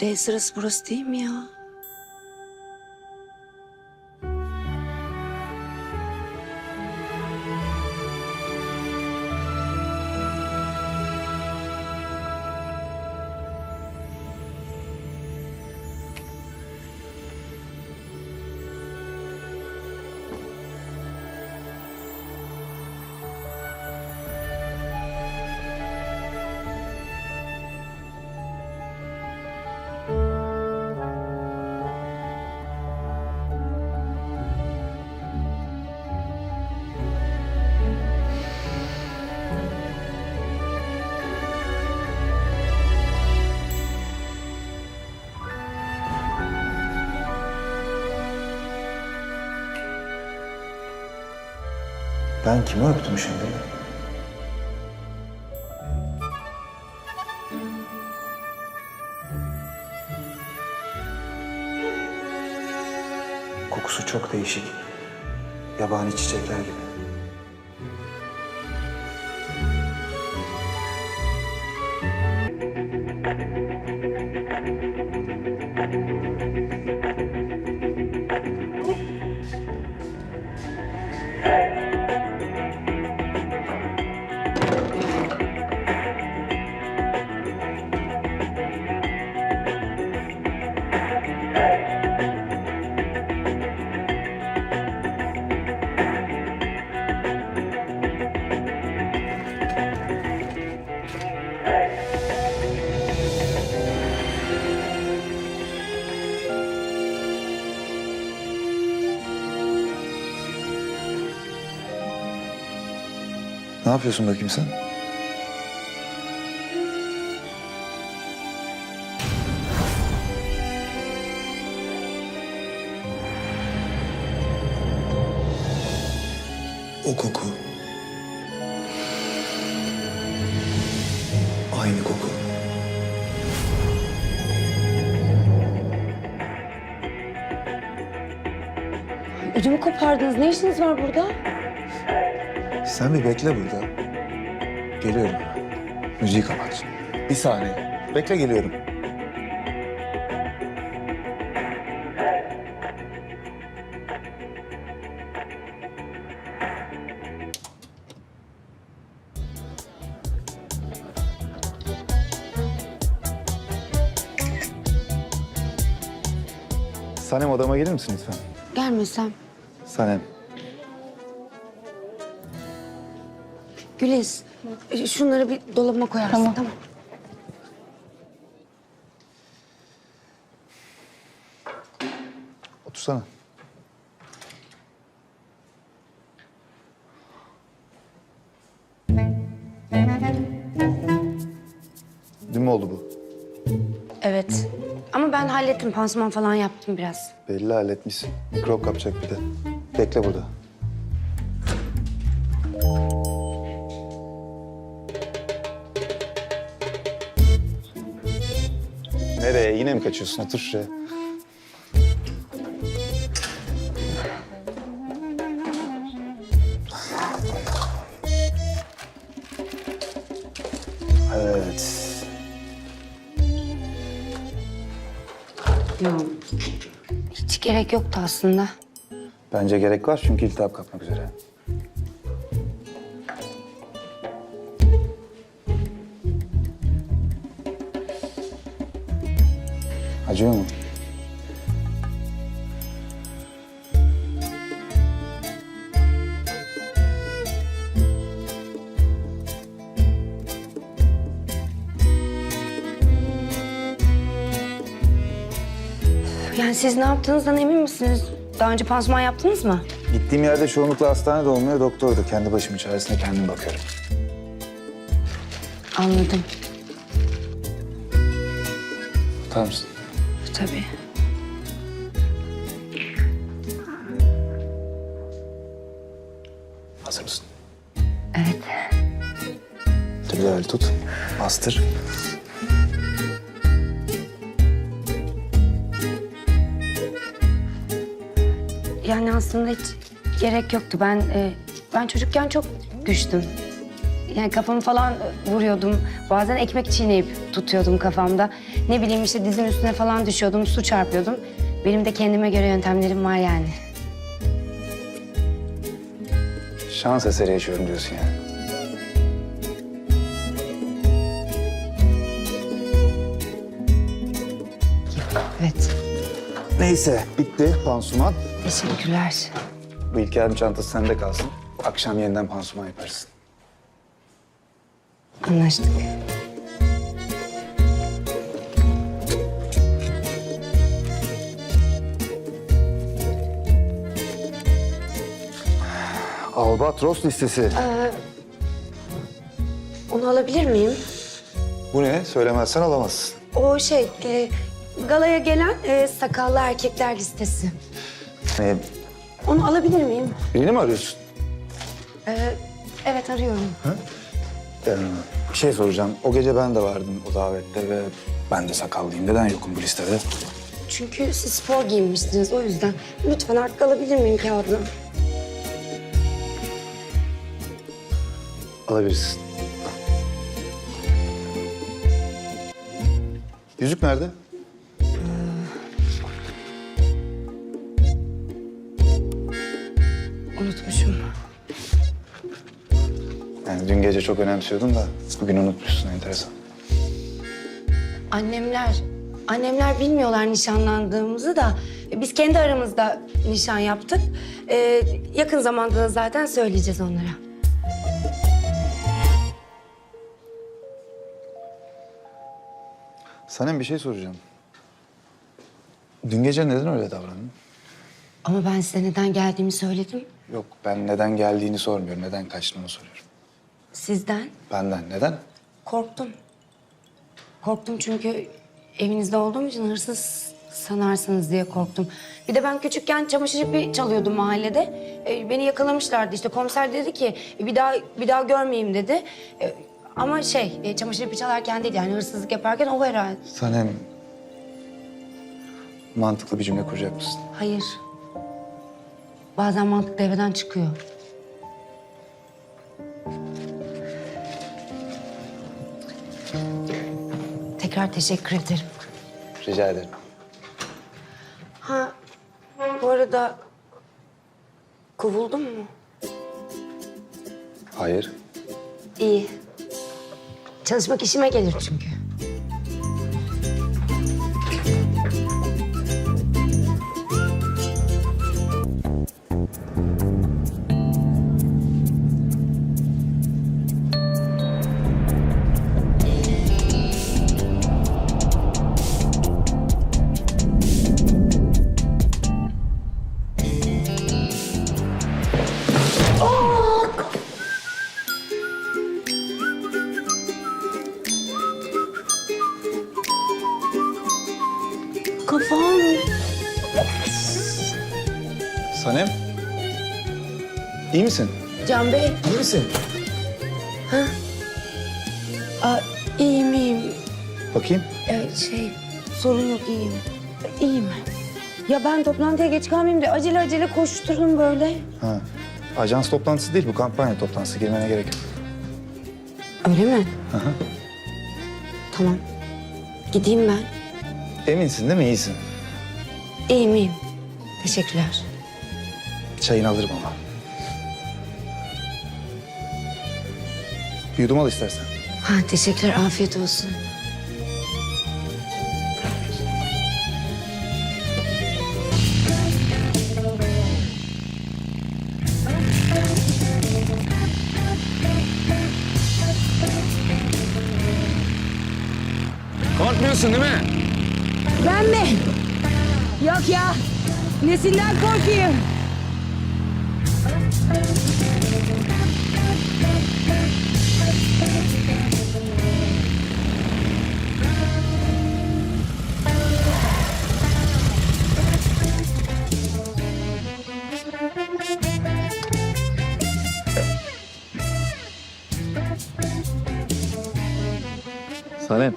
D sırası burası değil mi ya? Ben kimi öptüm şimdi? Kokusu çok değişik. Yabani çiçekler gibi. Yapıyorsun bakayım sen? O koku. Aynı koku. Ödümü kopardınız. Ne işiniz var burada? Sen bir bekle burada. Geliyorum. Müziği kapat. Bir saniye. Bekle geliyorum. Sanem odama gelir misin lütfen? Gelmesem. Sanem. Güliz, e, şunları bir dolabıma koyarsın. Tamam. tamam. Otursana. Dün mü oldu bu? Evet. Ama ben hallettim. Pansuman falan yaptım biraz. Belli halletmişsin. Mikrop kapacak bir de. Bekle burada. Kaçıyorsun? Otur şuraya. Evet. Ya, hiç gerek yoktu aslında. Bence gerek var çünkü iltihap kapmak üzere. Acıyor mu? Yani siz ne yaptığınızdan emin misiniz? Daha önce pansuman yaptınız mı? Gittiğim yerde çoğunlukla hastane de olmuyor, doktor da. Kendi başımın çaresine kendim bakıyorum. Anladım. Tutar mısın? Tabii. Hazır mısın? Evet. Güzel tut. Bastır. Yani aslında hiç gerek yoktu. Ben e, ben çocukken çok düştüm. Yani kafamı falan vuruyordum. Bazen ekmek çiğneyip tutuyordum kafamda. Ne bileyim işte dizin üstüne falan düşüyordum, su çarpıyordum. Benim de kendime göre yöntemlerim var yani. Şans eseri yaşıyorum diyorsun yani. Evet. Neyse bitti pansuman. Teşekkürler. Bu İlker'in çantası sende kalsın. Akşam yeniden pansuman yaparsın. Anlaştık. Albatros listesi. Onu alabilir miyim? Bu ne? Söylemezsen alamazsın. O şey, e, galaya gelen e, sakallı erkekler listesi. Ee, Onu alabilir miyim? birini mi arıyorsun? Evet arıyorum. Ee, bir şey soracağım. O gece ben de vardım o davette ve ben de sakallıyım. Neden yokum bu listede? Çünkü siz spor giyinmişsiniz o yüzden. Lütfen artık alabilir miyim kağıdını? Alabilirsin. Yüzük nerede? Unutmuşum. Yani dün gece çok önemsiyordun da bugün unutmuşsun enteresan. Annemler, annemler bilmiyorlar nişanlandığımızı da biz kendi aramızda nişan yaptık. Ee, yakın zamanda da zaten söyleyeceğiz onlara. Sanem bir şey soracağım. Dün gece neden öyle davrandın? Ama ben size neden geldiğimi söyledim. Yok ben neden geldiğini sormuyorum. Neden kaçtığını soruyorum. Sizden Benden neden? korktum. Korktum çünkü evinizde olduğum için hırsız sanarsınız diye korktum. Bir de ben küçükken çamaşır ipi çalıyordum mahallede. Ee, beni yakalamışlardı işte. Komiser dedi ki bir daha bir daha görmeyeyim dedi. Ee, ama şey e, çamaşır ipi çalarken değil yani hırsızlık yaparken o herhalde. Sanem mantıklı bir cümle kuracak mısın? Hayır. Bazen mantık devreden çıkıyor. Tekrar teşekkür ederim. Rica ederim. Ha, bu arada kovuldun mu? Hayır. İyi. Çalışmak işime gelir çünkü. Can Bey. İyi misin? Aa, iyiyim iyiyim. Bakayım. Ee, şey sorun yok iyiyim. İyiyim. Ya ben toplantıya geç kalmayayım diye acele acele koşturdum böyle. Ha. Ajans toplantısı değil bu kampanya toplantısı. Girmene gerek yok. Öyle mi? Tamam. Gideyim ben. Eminsin değil mi? İyisin. İyiyim iyiyim. Teşekkürler. Çayını alırım ama. Bir yudum al istersen. Ha, teşekkürler. Afiyet olsun. Korkmuyorsun değil mi? Ben mi? Yok ya. Nesinden korkayım? Sanem.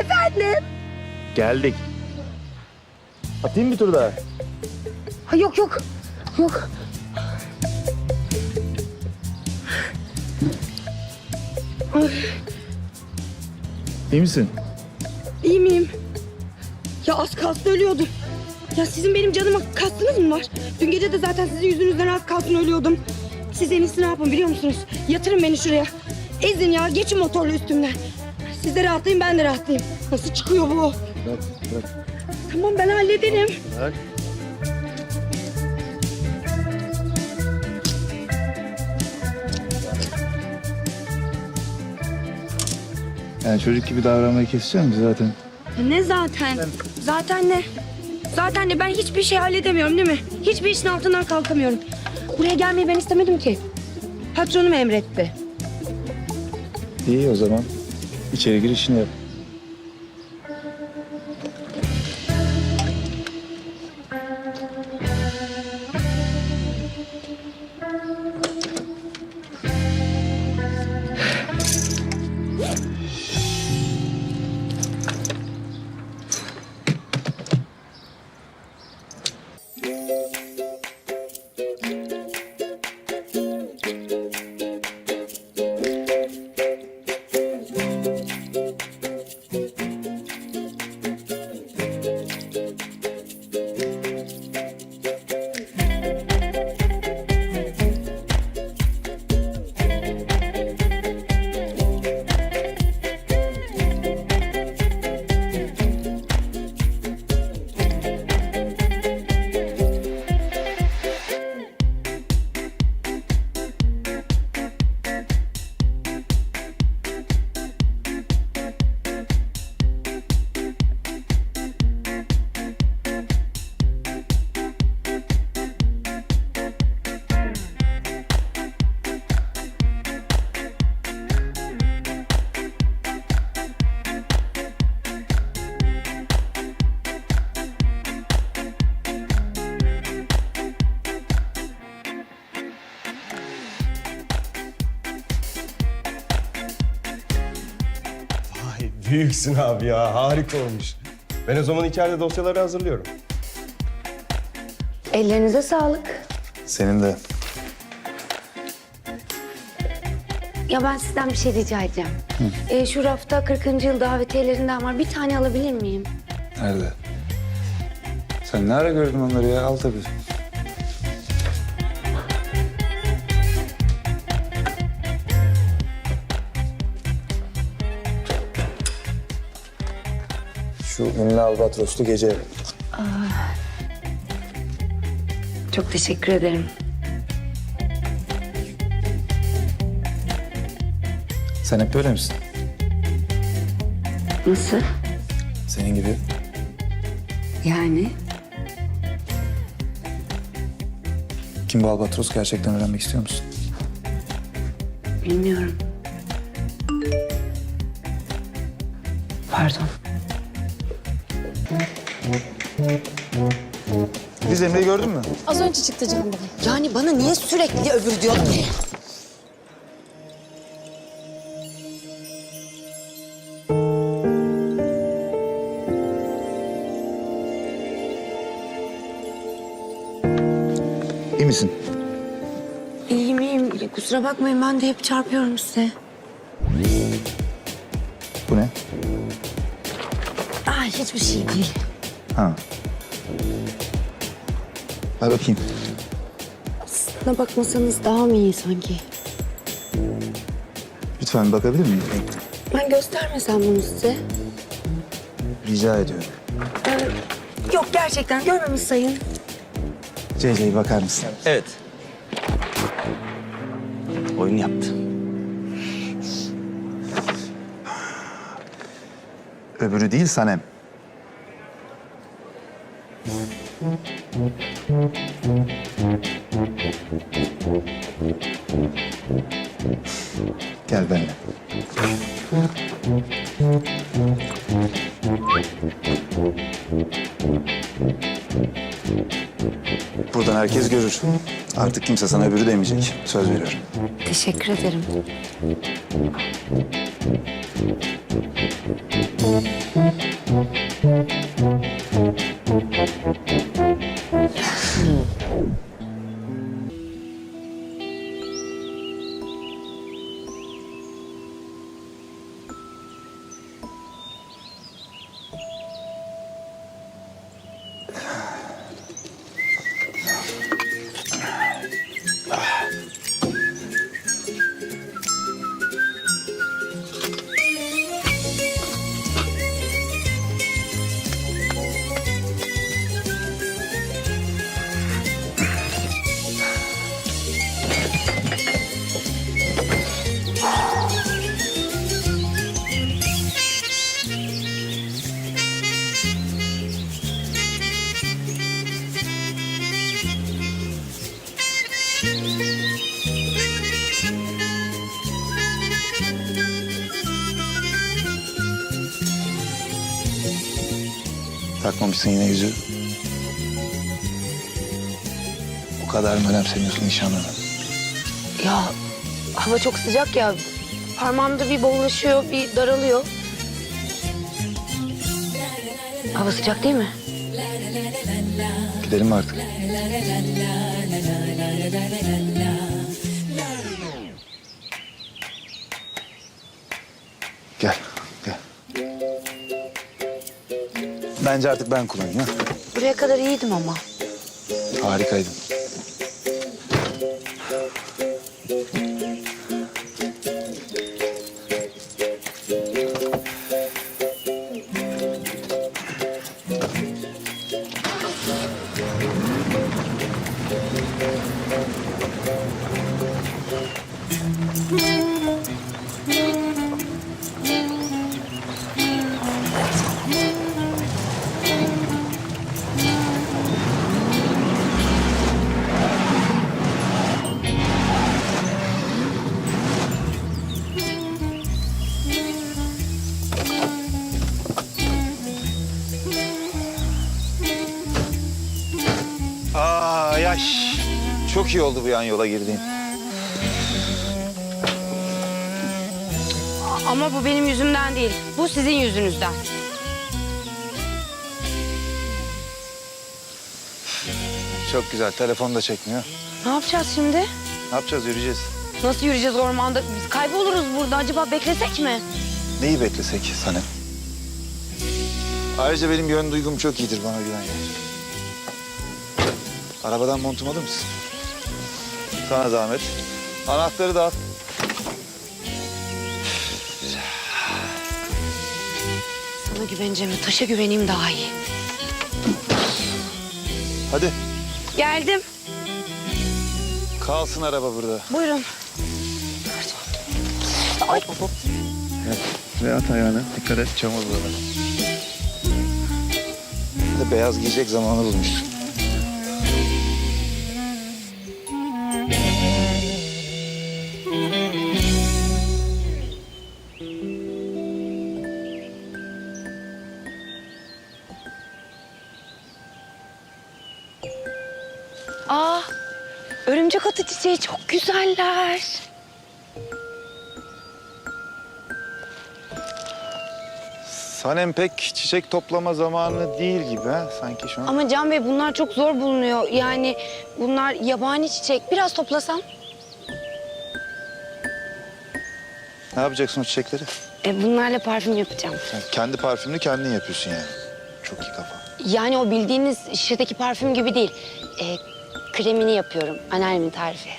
Efendim? Geldik. Atayım bir tur daha. Ha, yok yok. Yok. İyi misin? İyi miyim? Ya az kalsın ölüyordum. Ya sizin benim canıma kastınız mı var? Dün gece de zaten sizin yüzünüzden az kalsın ölüyordum. Siz en iyisi ne yapın biliyor musunuz? Yatırın beni şuraya. Ezin ya geçin motorlu üstümden. Siz de rahatlayın ben de rahatlayayım. Nasıl çıkıyor bu? Bırak, bırak. Tamam ben hallederim. Bırak. Yani çocuk gibi davranmayı keseceğim zaten. Ne zaten? Zaten ne? Zaten ne? Ben hiçbir şey halledemiyorum değil mi? Hiçbir işin altından kalkamıyorum. Buraya gelmeyi ben istemedim ki. Patronum emretti. İyi o zaman. İçeri gir işini yap. Büyüksün abi ya harika olmuş. Ben o zaman içeride dosyaları hazırlıyorum. Ellerinize sağlık. Senin de. Ya ben sizden bir şey rica edeceğim. Ee, şu rafta 40. yıl davetiyelerinden var. Bir tane alabilir miyim? Nerede? Sen ne ara gördün onları ya? Al tabii. Şu ünlü albatroslu gece. Çok teşekkür ederim. Sen hep böyle misin? Nasıl? Senin gibi. Yani? Kim bu albatros gerçekten öğrenmek istiyor musun? Bilmiyorum. Pardon. Biz Emre'yi gördün mü? Az önce çıktı Can Bey. Yani bana niye sürekli öbür diyor ki? İyi misin? İyiyim iyiyim. Kusura bakmayın ben de hep çarpıyorum size. Hiçbir şey değil. Ha. Ver bakayım. Buna bakmasanız daha mı iyi sanki? Lütfen bakabilir miyim? Ben göstermesem bunu size. Rica ediyorum. Yok gerçekten görmemiş sayın. CC'ye bakar mısın? Evet. Oyun yaptı. Öbürü değil Sanem. Gel benimle. Buradan herkes görür. Artık kimse sana öbürü demeyecek. Söz veriyorum. Teşekkür ederim. 음. Takmamışsın yine yüzüğü. O kadar mı önemsemiyorsun nişanlını? Ya hava çok sıcak ya. Parmağımda bir bollaşıyor, bir daralıyor. Hava sıcak değil mi? Gidelim mi artık? Gel. Bence artık ben kullanayım ha. Buraya kadar iyiydim ama. Harikaydın. Çok iyi oldu bu yan yola girdiğin. Ama bu benim yüzümden değil. Bu sizin yüzünüzden. Çok güzel. Telefon da çekmiyor. Ne yapacağız şimdi? Ne yapacağız? Yürüyeceğiz. Nasıl yürüyeceğiz ormanda? Biz kayboluruz burada. Acaba beklesek mi? Neyi beklesek Sanem? Ayrıca benim yön duygum çok iyidir bana güven. Arabadan montumu alır mısın? Sana zahmet. Anahtarı da al. Sana güveneceğime taşa güveneyim daha iyi. Hadi. Geldim. Kalsın araba burada. Buyurun. Ve at ayağını. Dikkat et çamur buralar. Bir De beyaz giyecek zamanı bulmuşsun. Örümcek atı çiçeği çok güzeller. Sanem pek çiçek toplama zamanı değil gibi ha sanki şu an. Ama Can Bey bunlar çok zor bulunuyor. Yani bunlar yabani çiçek. Biraz toplasam. Ne yapacaksın o çiçekleri? E, bunlarla parfüm yapacağım. Sen kendi parfümünü kendin yapıyorsun yani. Çok iyi kafa. Yani o bildiğiniz şişedeki parfüm gibi değil. E, kremini yapıyorum. Anneannemin tarifi.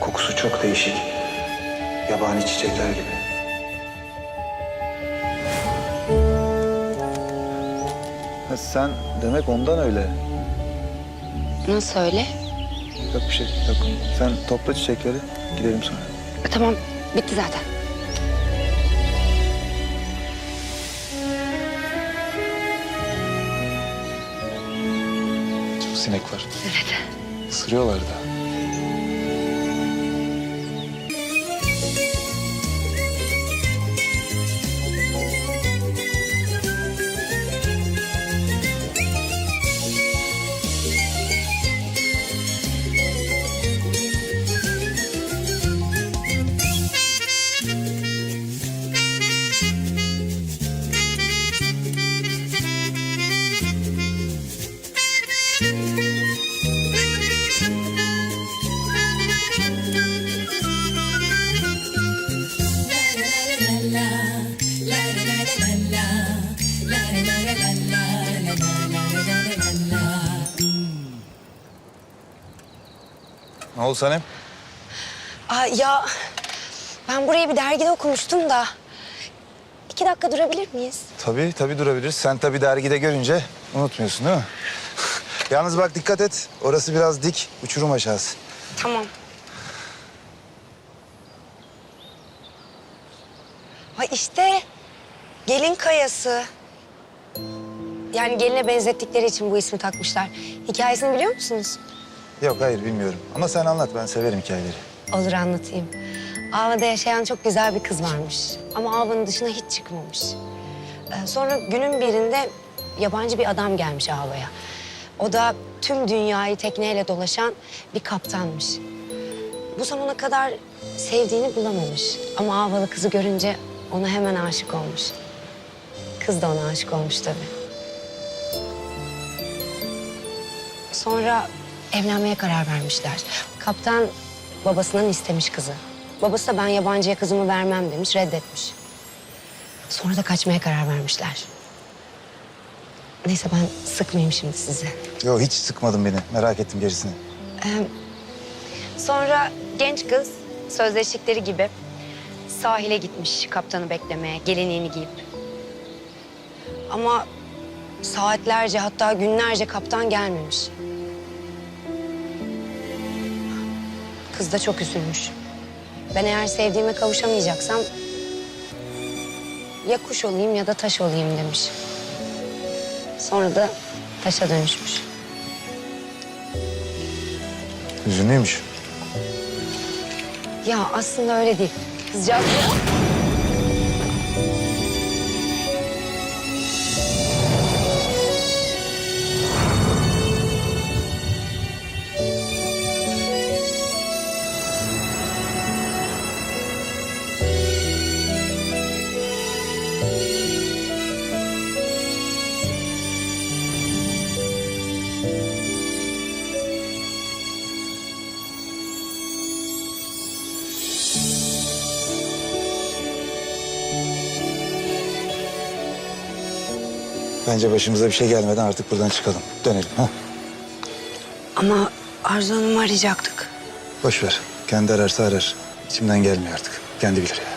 Kokusu çok değişik. Yabani çiçekler gibi. Sen demek ondan öyle. Nasıl öyle? Yok bir şey yok. Sen topla çiçekleri gidelim sonra. E, tamam, bitti zaten. Çok sinek var. Evet. Isırıyorlar da. Oldu Sanem? Aa, ya ben burayı bir dergide okumuştum da. İki dakika durabilir miyiz? Tabii tabii durabiliriz. Sen tabii dergide görünce unutmuyorsun değil mi? Yalnız bak dikkat et. Orası biraz dik, uçurum aşağısı. Tamam. Ha işte gelin kayası. Yani geline benzettikleri için bu ismi takmışlar. Hikayesini biliyor musunuz? Yok hayır bilmiyorum. Ama sen anlat ben severim hikayeleri. Olur anlatayım. Ava'da yaşayan çok güzel bir kız varmış. Ama Ava'nın dışına hiç çıkmamış. Ee, sonra günün birinde yabancı bir adam gelmiş Ava'ya. O da tüm dünyayı tekneyle dolaşan bir kaptanmış. Bu zamana kadar sevdiğini bulamamış. Ama Avalı kızı görünce ona hemen aşık olmuş. Kız da ona aşık olmuş tabii. Sonra evlenmeye karar vermişler. Kaptan babasından istemiş kızı. Babası da ben yabancıya kızımı vermem demiş, reddetmiş. Sonra da kaçmaya karar vermişler. Neyse ben sıkmayayım şimdi sizi. Yok hiç sıkmadın beni. Merak ettim gerisini. Sonra genç kız sözleştikleri gibi sahile gitmiş kaptanı beklemeye, gelinliğini giyip. Ama saatlerce hatta günlerce kaptan gelmemiş. Kız da çok üzülmüş. Ben eğer sevdiğime kavuşamayacaksam ya kuş olayım ya da taş olayım demiş. Sonra da taşa dönüşmüş. Üzünlüymüş. Ya aslında öyle değil. Kızcağız... Bence başımıza bir şey gelmeden artık buradan çıkalım. Dönelim. Ha? Ama Arzu Hanım'ı arayacaktık. Boş ver. Kendi ararsa arar. İçimden gelmiyor artık. Kendi bilir ya.